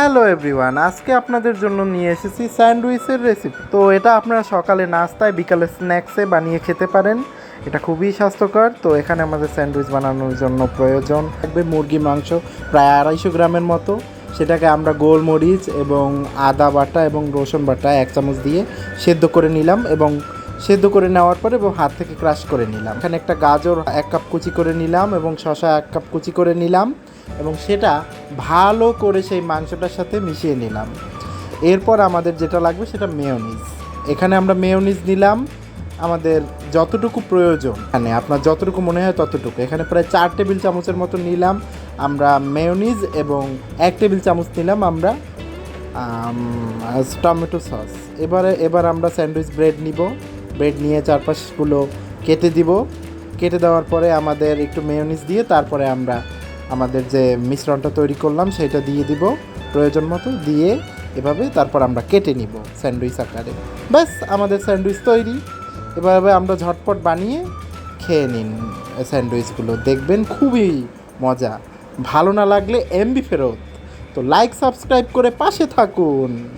Hello everyone, আজকে আপনাদের জন্য নিয়ে এসেছি স্যান্ডউইচের রেসিপি তো এটা আপনারা সকালে নাস্তায়, বিকালে স্ন্যাক্সে বানিয়ে খেতে পারেন। এটা খুবই স্বাস্থ্যকর। তো এখানে আমাদের স্যান্ডউইচ বানানোর জন্য প্রয়োজন থাকবে মুরগি মাংস প্রায় আড়াইশো গ্রামের মতো। সেটাকে আমরা গোলমরিচ এবং আদা বাটা এবং রসুন বাটা এক চামচ দিয়ে সেদ্ধ করে নিলাম এবং সেদ্ধ করে নেওয়ার পরে এবং হাত থেকে ক্রাশ করে নিলাম। এখানে একটা গাজর এক কাপ কুচি করে নিলাম এবং শসা এক কাপ কুচি করে নিলাম। এবং সেটা ভালো করে সেই মাংসটার সাথে মিশিয়ে নিলাম। এরপর আমাদের যেটা লাগবে সেটা মেয়োনিজ। এখানে আমরা মেয়োনিজ নিলাম। আমাদের যতটুকু প্রয়োজন মানে আপনার যতটুকু মনে হয় ততটুকু। এখানে প্রায় চার টেবিল চামচের মতো নিলাম আমরা মেয়োনিজ এবং এক টেবিল চামচ নিলাম আমরা টমেটো সস। এবারে, এবার আমরা স্যান্ডউইচ ব্রেড নিব। ব্রেড নিয়ে চারপাশগুলো কেটে দিব। কেটে দেওয়ার পরে আমাদের একটু মেয়োনিজ দিয়ে তারপরে আমরা আমাদের যে মিশ্রণটা তৈরি করলাম, সেটা দিয়ে দিব প্রয়োজন মতো, দিয়ে এভাবে তারপর আমরা কেটে নিব স্যান্ডউইচ আকারে। ব্যাস, আমাদের স্যান্ডউইচ তৈরি। এভাবে আমরা ঝটপট বানিয়ে খেয়ে নিন স্যান্ডউইচগুলো। দেখবেন খুবই মজা। ভালো না লাগলে এমবি ফেরত। তো লাইক সাবস্ক্রাইব করে পাশে থাকুন।